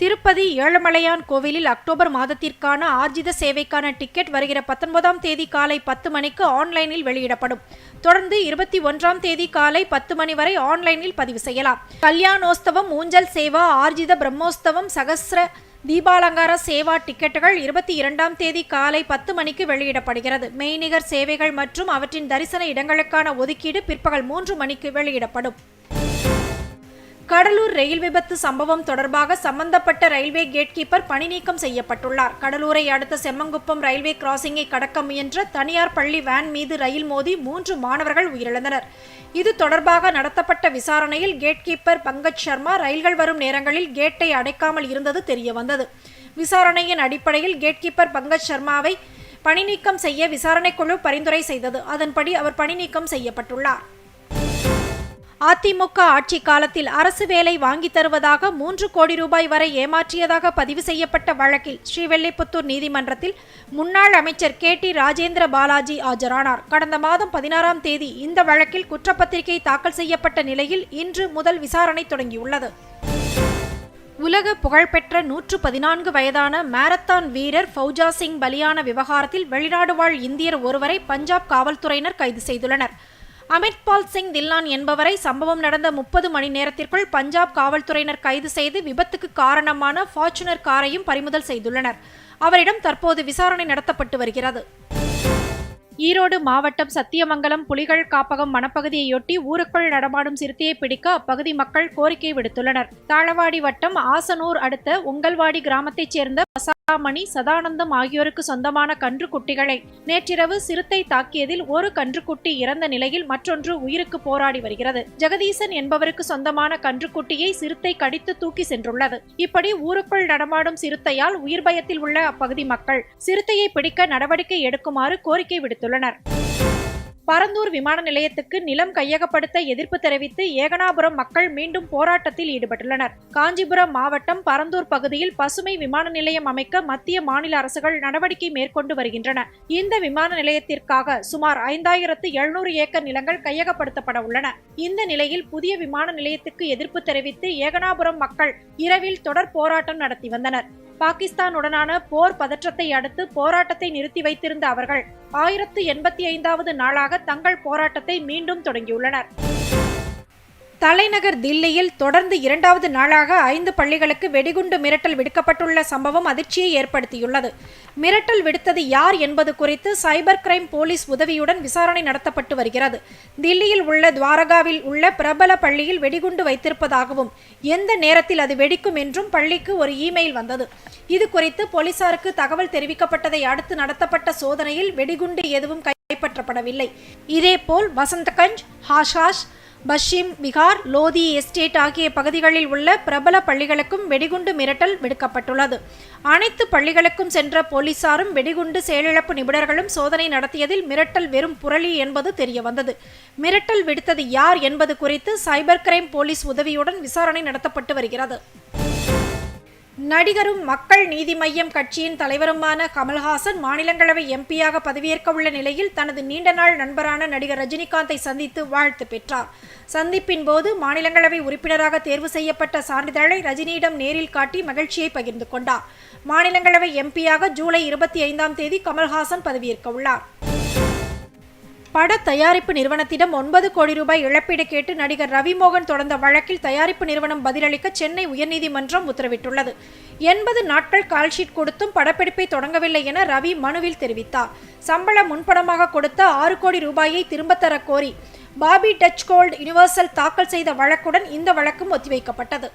திருப்பதி ஏழுமலையான் கோவிலில் அக்டோபர் மாதத்திற்கான ஆர்ஜித சேவைக்கான டிக்கெட் வருகிற பத்தொன்பதாம் தேதி காலை பத்து மணிக்கு ஆன்லைனில் வெளியிடப்படும். தொடர்ந்து இருபத்தி ஒன்றாம் தேதி காலை பத்து மணி வரை ஆன்லைனில் பதிவு செய்யலாம். கல்யாணோஸ்தவம் ஊஞ்சல் சேவா ஆர்ஜித பிரம்மோஸ்தவம் சகசிர தீபாலங்கார சேவா டிக்கெட்டுகள் இருபத்தி இரண்டாம் தேதி காலை பத்து மணிக்கு வெளியிடப்படுகிறது. மெய்நிகர் சேவைகள் மற்றும் அவற்றின் தரிசன இடங்களுக்கான ஒதுக்கீடு பிற்பகல் மூன்று மணிக்கு வெளியிடப்படும். கடலூர் ரயில் விபத்து சம்பவம் தொடர்பாக சம்பந்தப்பட்ட ரயில்வே கேட்கீப்பர் பணிநீக்கம் செய்யப்பட்டுள்ளார். கடலூரை அடுத்த செம்மங்குப்பம் ரயில்வே கிராசிங்கை கடக்க முயன்ற தனியார் பள்ளி வேன் மீது ரயில் மோதி மூன்று மாணவர்கள் உயிரிழந்தனர். இது தொடர்பாக நடத்தப்பட்ட விசாரணையில் கேட்கீப்பர் பங்கஜ் சர்மா ரயில்கள் வரும் நேரங்களில் கேட்டை அடைக்காமல் இருந்தது தெரியவந்தது. விசாரணையின் அடிப்படையில் கேட்கீப்பர் பங்கஜ் சர்மாவை பணிநீக்கம் செய்ய விசாரணைக்குழு பரிந்துரை செய்தது. அதன்படி அவர் பணிநீக்கம் செய்யப்பட்டுள்ளார். அதிமுக ஆட்சி காலத்தில் அரசு வேலை வாங்கி தருவதாக மூன்று கோடி ரூபாய் வரை ஏமாற்றியதாக பதிவு செய்யப்பட்ட வழக்கில் ஸ்ரீவெல்லிபுத்தூர் நீதிமன்றத்தில் முன்னாள் அமைச்சர் கே டி ராஜேந்திர பாலாஜி ஆஜரானார். கடந்த மாதம் பதினாறாம் தேதி இந்த வழக்கில் குற்றப்பத்திரிகை தாக்கல் செய்யப்பட்ட நிலையில் இன்று முதல் விசாரணை தொடங்கியுள்ளது. உலக புகழ்பெற்ற நூற்று பதினான்கு வயதான மாரத்தான் வீரர் ஃபௌஜா சிங் பலியான விவகாரத்தில் வெளிநாடு வாழ் இந்தியர் ஒருவரை பஞ்சாப் காவல்துறையினர் கைது செய்துள்ளனர். அமித்பால் சிங் தில்லான் என்பவரை சம்பவம் நடந்த முப்பது மணி நேரத்திற்குள் பஞ்சாப் காவல்துறையினர் கைது செய்து விபத்துக்கு காரணமான ஃபார்ச்சுனர் காரையும் பறிமுதல் செய்துள்ளனர். அவரிடம் தற்போது விசாரணை நடத்தப்பட்டு வருகிறது. ஈரோடு மாவட்டம் சத்தியமங்கலம் புலிகள் காப்பகம் வனப்பகுதியையொட்டி ஊருக்குள் நடமாடும் சிறுத்தையை பிடிக்க அப்பகுதி மக்கள் கோரிக்கை விடுத்துள்ளனர். தாளவாடி வட்டம் ஆசனூர் அடுத்த உங்கல்வாடி கிராமத்தைச் சேர்ந்த பசாமணி சதானந்தம் ஆகியோருக்கு சொந்தமான கன்றுக்குட்டிகளை நேற்றிரவு சிறுத்தை தாக்கியதில் ஒரு கன்றுக்குட்டி இறந்த நிலையில் மற்றொன்று உயிருக்கு போராடி வருகிறது. ஜெகதீசன் என்பவருக்கு சொந்தமான கன்றுக்குட்டியை சிறுத்தை கடித்து தூக்கி சென்றுள்ளது. இப்படி ஊருக்குள் நடமாடும் சிறுத்தையால் உயிர் பயத்தில் உள்ள அப்பகுதி மக்கள். சிறுத்தையை பிடிக்க நடவடிக்கை எடுக்குமாறு கோரிக்கை விடுத்துள்ளனர். பரந்தூர் விமான நிலையத்துக்கு நிலம் கையகப்படுத்த எதிர்ப்பு தெரிவித்து ஏகனாபுரம் மக்கள் மீண்டும் போராட்டத்தில் ஈடுபட்டுள்ளனர். காஞ்சிபுரம் மாவட்டம் பரந்தூர் பகுதியில் பசுமை விமான நிலையம் அமைக்க மத்திய மாநில அரசுகள் நடவடிக்கை மேற்கொண்டு வருகின்றன. இந்த விமான நிலையத்திற்காக சுமார் ஐந்தாயிரத்து எழுநூறு ஏக்கர் நிலங்கள் கையகப்படுத்தப்பட உள்ளன. இந்த நிலையில் புதிய விமான நிலையத்துக்கு எதிர்ப்பு தெரிவித்து ஏகனாபுரம் மக்கள் இரவில் தொடர் போராட்டம் நடத்தி வந்தனர். பாகிஸ்தானுடனான போர் பதற்றத்தை அடுத்து போராட்டத்தை நிறுத்தி வைத்திருந்த அவர்கள் ஆயிரத்து எண்பத்தி ஐந்தாவது நாளாக தங்கள் போராட்டத்தை மீண்டும் தொடங்கியுள்ளனர். தலைநகர் தில்லியில் தொடர்ந்து இரண்டாவது நாளாக ஐந்து பள்ளிகளுக்கு வெடிகுண்டு மிரட்டல் விடுக்கப்பட்டுள்ள சம்பவம் அதிர்ச்சியை ஏற்படுத்தியுள்ளது. மிரட்டல் விடுத்தது யார் என்பது குறித்து சைபர் கிரைம் போலீஸ் உதவியுடன் விசாரணை நடத்தப்பட்டு வருகிறது. தில்லியில் உள்ள துவாரகாவில் உள்ள பிரபல பள்ளியில் வெடிகுண்டு வைத்திருப்பதாகவும் எந்த நேரத்தில் அது வெடிக்கும் என்றும் பள்ளிக்கு ஒரு இமெயில் வந்தது. இது குறித்து போலீசாருக்கு தகவல் தெரிவிக்கப்பட்டதை அடுத்து நடத்தப்பட்ட சோதனையில் வெடிகுண்டு எதுவும் கைப்பற்றப்படவில்லை. இதேபோல் வசந்தகஞ்ச் ஹாஷாஷ் பஷிம் விகார் லோதி எஸ்டேட் ஆகிய பகுதிகளில் உள்ள பிரபல பள்ளிகளுக்கும் வெடிகுண்டு மிரட்டல் விடுக்கப்பட்டுள்ளது. அனைத்து பள்ளிகளுக்கும் சென்ற போலீசாரும் வெடிகுண்டு செயலிழப்பு நிபுணர்களும் சோதனை நடத்தியதில் மிரட்டல் வெறும் புரளி என்பது தெரியவந்தது. மிரட்டல் விடுத்தது யார் என்பது குறித்து சைபர் கிரைம் போலீஸ் உதவியுடன் விசாரணை நடத்தப்பட்டு வருகிறது. நடிகரும் மக்கள் நீதி மய்யம் கட்சியின் தலைவருமான கமல்ஹாசன் மாநிலங்களவை எம்பியாக பதவியேற்க உள்ள நிலையில் தனது நீண்ட நாள் நண்பரான நடிகர் ரஜினிகாந்தை சந்தித்து வாழ்த்து பெற்றார். சந்திப்பின் போது மாநிலங்களவை உறுப்பினராக தேர்வு செய்யப்பட்ட சான்றிதழை ரஜினியிடம் நேரில் காட்டி மகிழ்ச்சியை பகிர்ந்து கொண்டார். மாநிலங்களவை எம்பியாக ஜூலை இருபத்தி ஐந்தாம் தேதி கமல்ஹாசன் பதவியேற்க உள்ளார். பட தயாரிப்பு நிறுவனத்திடம் ஒன்பது கோடி ரூபாய் இழப்பீடு கேட்டு நடிகர் ரவிமோகன் தொடர்ந்த வழக்கில் தயாரிப்பு நிறுவனம் பதிலளிக்க சென்னை உயர்நீதிமன்றம் உத்தரவிட்டுள்ளது. எண்பது நாட்கள் கால்ஷீட் கொடுத்தும் படப்பிடிப்பை தொடங்கவில்லை என ரவி மனுவில் தெரிவித்தார். சம்பள முன்பணமாக கொடுத்த ஆறு கோடி ரூபாயை திரும்பத் தர கோரி பாபி டச் கோல்ட் யுனிவர்சல் தாக்கல் செய்த வழக்குடன் இந்த வழக்கும் ஒத்திவைக்கப்பட்டது.